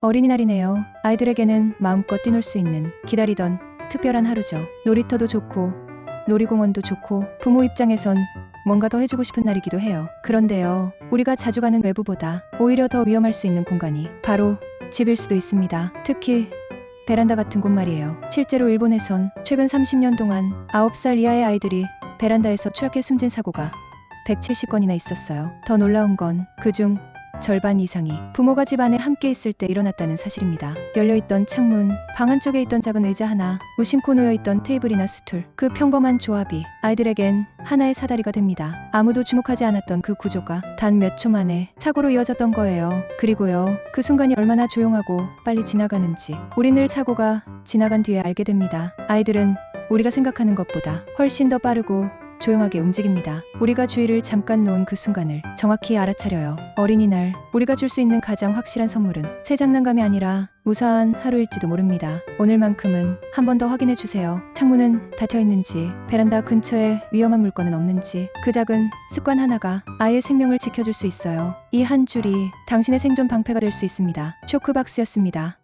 어린이날이네요. 아이들에게는 마음껏 뛰놀 수 있는 기다리던 특별한 하루죠. 놀이터도 좋고 놀이공원도 좋고 부모 입장에선 뭔가 더 해주고 싶은 날이기도 해요. 그런데요. 우리가 자주 가는 외부보다 오히려 더 위험할 수 있는 공간이 바로 집일 수도 있습니다. 특히 베란다 같은 곳 말이에요. 실제로 일본에선 최근 30년 동안 9살 이하의 아이들이 베란다에서 추락해 숨진 사고가 170건이나 있었어요. 더 놀라운 건 그중 절반 이상이 부모가 집 안에 함께 있을 때 일어났다는 사실입니다. 열려있던 창문, 방 한쪽에 있던 작은 의자 하나, 무심코 놓여있던 테이블이나 스툴, 그 평범한 조합이 아이들에겐 하나의 사다리가 됩니다. 아무도 주목하지 않았던 그 구조가 단 몇 초 만에 사고로 이어졌던 거예요. 그리고요, 그 순간이 얼마나 조용하고 빨리 지나가는지 우린 늘 사고가 지나간 뒤에 알게 됩니다. 아이들은 우리가 생각하는 것보다 훨씬 더 빠르고 조용하게 움직입니다. 우리가 주의를 잠깐 놓은 그 순간을 정확히 알아차려요. 어린이날, 우리가 줄 수 있는 가장 확실한 선물은 새 장난감이 아니라 무사한 하루일지도 모릅니다. 오늘만큼은 한 번 더 확인해 주세요. 창문은 닫혀 있는지, 베란다 근처에 위험한 물건은 없는지, 그 작은 습관 하나가 아이의 생명을 지켜줄 수 있어요. 이 한 줄이 당신의 생존 방패가 될 수 있습니다. 쇼크박스였습니다.